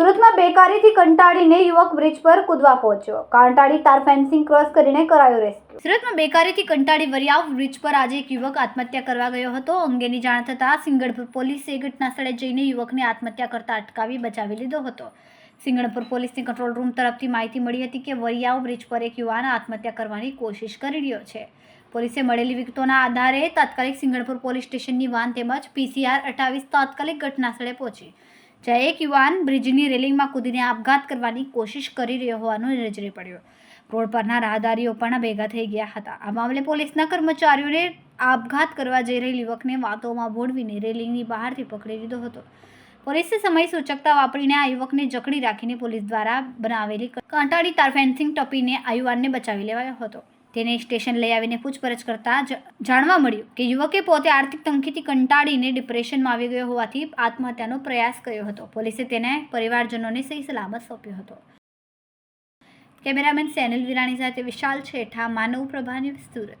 સુરતમાં બેકારીથી કંટાળીને યુવક બ્રિજ પર કૂદવા પહોંચ્યો. કંટાળી તાર ફેન્સિંગ ક્રોસ કરીને કરાયો રેસ્ક્યુ. સુરતમાં બેકારીથી કંટાળી વરિયાવ બ્રિજ પર આજે એક યુવક આત્મહત્યા કરવા ગયો હતો. અંગેની જાણ થતાં સિંગડપુર પોલીસે ઘટના સ્થળે જઈને યુવકને આત્મહત્યા કરતા અટકાવી બચાવી લીધો હતો. સિંગણપુર પોલીસની કંટ્રોલ રૂમ તરફથી માહિતી મળી હતી કે વરિયાવ બ્રિજ પર એક યુવાન આત્મહત્યા કરવાની કોશિશ કરી રહ્યો છે. પોલીસે મળેલી વિગતોના આધારે તાત્કાલિક સિંગણપુર પોલીસ સ્ટેશનની વાન તેમજ પીસીઆર અઠાવીસ તાત્કાલિક ઘટના સ્થળે પહોંચી. જ્યાં એક યુવાન બ્રિજની રેલિંગમાં કૂદીને આપઘાત કરવાની કોશિશ કરી રહ્યો હોવાનું નજરે પડ્યો. રોડ પરના રાહદારીઓ પણ ભેગા થઈ ગયા હતા. આ મામલે પોલીસના કર્મચારીઓને આપઘાત કરવા જઈ રહેલ યુવકને વાતોમાં ભોળવીને રેલિંગની બહારથી પકડી લીધો હતો. પોલીસે સમય સૂચકતા વાપરીને આ યુવકને જકડી રાખીને પોલીસ દ્વારા બનાવેલી કાંટાળી તાર ફેન્સિંગ ટપીને આ યુવાનને બચાવી લેવાયો હતો. તેને સ્ટેશન લઈ આવીને પૂછપરછ કરતા જાણવા મળ્યું કે યુવકે પોતે આર્થિક તંગીથી કંટાળીને ડિપ્રેશનમાં આવી ગયો હોવાથી આત્મહત્યાનો પ્રયાસ કર્યો હતો. પોલીસે તેને પરિવારજનોને સહી સલામત સોંપ્યો હતો. કેમેરામેન સેનલ વિરાણી સાથે વિશાલ છેઠા, માનવ પ્રભાની સુરત.